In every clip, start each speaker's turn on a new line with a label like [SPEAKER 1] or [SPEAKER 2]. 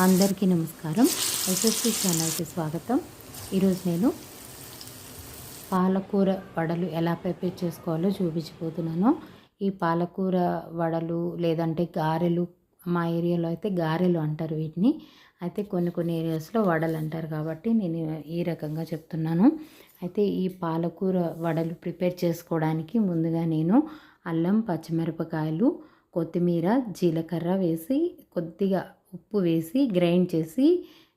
[SPEAKER 1] అందరికీ నమస్కారం. ఎస్ఎస్సి ఛానల్కి స్వాగతం. ఈరోజు నేను పాలకూర వడలు ఎలా ప్రిపేర్ చేసుకోవాలో చూపించిపోతున్నాను ఈ పాలకూర వడలు లేదంటే గారెలు మా ఏరియాలో అయితే గారెలు అంటారు వీటిని. అయితే కొన్ని కొన్ని ఏరియాస్లో వడలు అంటారు కాబట్టి నేను ఈ రకంగా చెప్తున్నాను. అయితే ఈ పాలకూర వడలు ప్రిపేర్ చేసుకోవడానికి ముందుగా నేను అల్లం పచ్చిమిరపకాయలు కొత్తిమీర జీలకర్ర వేసి కొద్దిగా ఉప్పు వేసి గ్రైండ్ చేసి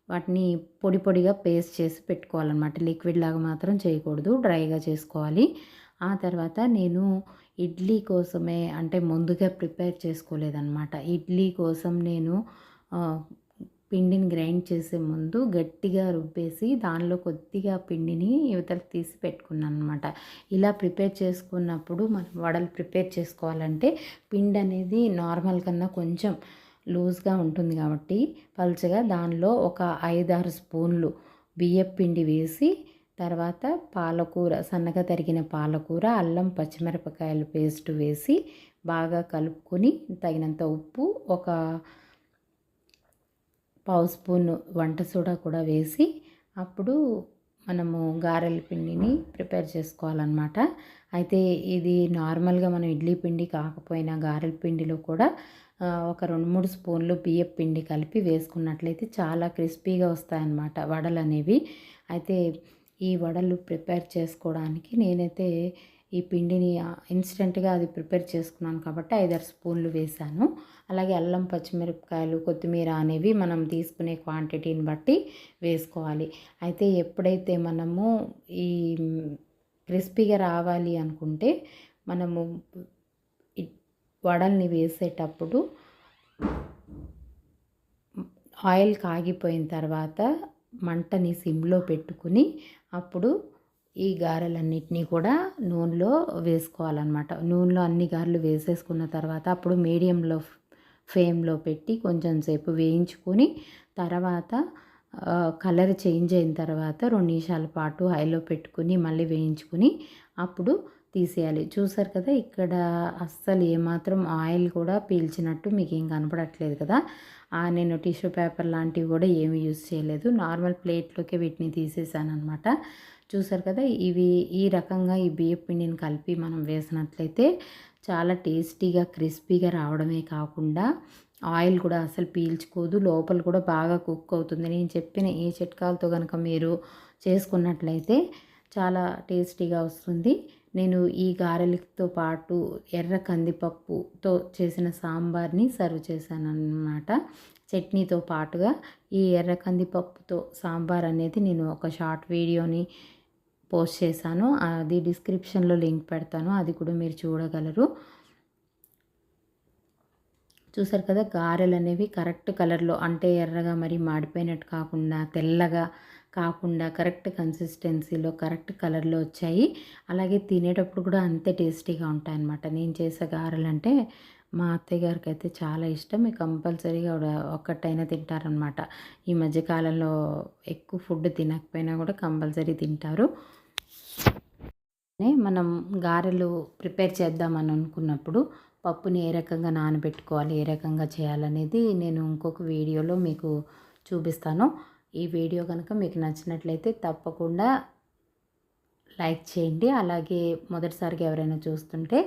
[SPEAKER 1] వాటిని పొడి పొడిగా పేస్ట్ చేసి పెట్టుకోవాలన్నమాట. లిక్విడ్ లాగా మాత్రం చేయకూడదు. డ్రైగా చేసుకోవాలి. ఆ తర్వాత నేను ఇడ్లీ కోసమే అంటే ముందుగా ప్రిపేర్ చేసుకోలేదన్నమాట. ఇడ్లీ కోసం నేను పిండిని గ్రైండ్ చేసే ముందు గట్టిగా రుబ్బేసి దానిలో కొద్దిగా పిండిని యువతలకు తీసి పెట్టుకున్నాను అనమాట ఇలా ప్రిపేర్ చేసుకున్నప్పుడు మనం వడలు ప్రిపేర్ చేసుకోవాలంటే పిండి అనేది నార్మల్ కన్నా కొంచెం లూజ్గా ఉంటుంది కాబట్టి పలుచగా దానిలో ఒక ఐదారు స్పూన్లు బియ్యం పిండి వేసి తర్వాత పాలకూర సన్నగా తరిగిన పాలకూర అల్లం పచ్చిమిరపకాయల పేస్ట్ వేసి బాగా కలుపుకొని తగినంత ఉప్పు ఒక పావు స్పూన్ వంట సోడా కూడా వేసి అప్పుడు మనము గారెల పిండిని ప్రిపేర్ చేసుకోవాలన్నమాట. అయితే ఇది నార్మల్గా మనం ఇడ్లీ పిండి కాకపోయినా గారెల పిండిలో కూడా ఒక రెండు మూడు స్పూన్లు బియ్యం పిండి కలిపి వేసుకున్నట్లయితే చాలా క్రిస్పీగా వస్తాయన్నమాట వడలు అనేవి అయితే ఈ వడలు ప్రిపేర్ చేసుకోవడానికి నేనైతే ఈ పిండిని ఇన్స్టెంట్గా అది ప్రిపేర్ చేసుకున్నాను కాబట్టి ఐదారు స్పూన్లు వేసాను అలాగే అల్లం పచ్చిమిరపకాయలు కొత్తిమీర అనేవి మనం తీసుకునే క్వాంటిటీని బట్టి వేసుకోవాలి. అయితే ఎప్పుడైతే మనము ఈ క్రిస్పీగా రావాలి అనుకుంటే మనము వడల్ని వేసేటప్పుడు ఆయిల్ కాగిపోయిన తర్వాత మంటని సిమ్లో పెట్టుకుని అప్పుడు ఈ గారెలన్నిటినీ కూడా నూనెలో వేసుకోవాలన్నమాట. నూనెలో అన్ని గారెలు వేసేసుకున్న తర్వాత అప్పుడు మీడియంలో ఫ్లేమ్లో పెట్టి కొంచెం సేపు వేయించుకొని తర్వాత కలర్ చేంజ్ అయిన తర్వాత రెండు నిమిషాల పాటు హైలో పెట్టుకుని మళ్ళీ వేయించుకుని అప్పుడు తీసేయాలి. చూసారు కదా ఇక్కడ అస్సలు ఏమాత్రం ఆయిల్ కూడా పీల్చినట్టు మీకు ఏం కనపడట్లేదు కదా. నేను టిష్యూ పేపర్ లాంటివి కూడా ఏమి యూజ్ చేయలేదు. నార్మల్ ప్లేట్లోకి వీటిని తీసేసాను అనమాట చూసారు కదా ఇవి ఈ రకంగా ఈ బియ్య పిండిని కలిపి మనం వేసినట్లయితే చాలా టేస్టీగా క్రిస్పీగా రావడమే కాకుండా ఆయిల్ కూడా అసలు పీల్చుకోదు లోపల కూడా బాగా కుక్ అవుతుంది. నేను చెప్పిన ఏ చిట్కాలతో కనుక మీరు చేసుకున్నట్లయితే చాలా టేస్టీగా వస్తుంది. నేను ఈ గారెలతో పాటు ఎర్ర కందిపప్పుతో చేసిన సాంబార్ని సర్వ్ చేశాను అన్నమాట చట్నీతో పాటుగా ఈ ఎర్ర కందిపప్పుతో సాంబార్ అనేది నేను ఒక షార్ట్ వీడియోని పోస్ట్ చేశాను. అది డిస్క్రిప్షన్లో లింక్ పెడతాను. అది కూడా మీరు చూడగలరు. చూసారు కదా గారెలు అనేవి కరెక్ట్ కలర్లో అంటే ఎర్రగా మరి మాడిపోయినట్టు కాకుండా తెల్లగా కాకుండా కరెక్ట్ కన్సిస్టెన్సీలో కరెక్ట్ కలర్లో వచ్చాయి. అలాగే తినేటప్పుడు కూడా అంతే టేస్టీగా ఉంటాయి అన్నమాట నేను చేసే గారెలు అంటే మా అత్తయ్య గారికి అయితే చాలా ఇష్టం. కంపల్సరీగా కంపల్సరీగా ఒక్కటైనా తింటారనమాట ఈ మధ్యకాలంలో ఎక్కువ ఫుడ్ తినకపోయినా కూడా కంపల్సరీ తింటారు. మనం గారెలు ప్రిపేర్ చేద్దామని అనుకున్నప్పుడు పప్పుని ఏ రకంగా నానబెట్టుకోవాలి ఏ రకంగా చేయాలనేది నేను ఇంకొక వీడియోలో మీకు చూపిస్తాను. ఈ వీడియో కనుక మీకు నచ్చినట్లయితే తప్పకుండా లైక్ చేయండి. అలాగే మొదటిసారిగా ఎవరైనా చూస్తుంటే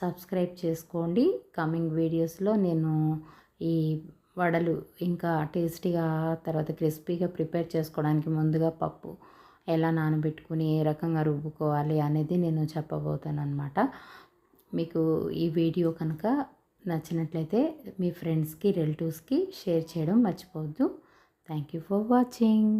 [SPEAKER 1] సబ్స్క్రైబ్ చేసుకోండి. కమింగ్ వీడియోస్లో నేను ఈ వడలు ఇంకా టేస్టీగా తర్వాత క్రిస్పీగా ప్రిపేర్ చేసుకోవడానికి ముందుగా పప్పు ఎలా నానబెట్టుకుని ఏ రకంగా రుబ్బుకోవాలి అనేది నేను చెప్పబోతాను అనమాట మీకు ఈ వీడియో కనుక నచ్చినట్లయితే మీ ఫ్రెండ్స్కి రిలేటివ్స్కి షేర్ చేయడం మర్చిపోవద్దు. Thank you for watching.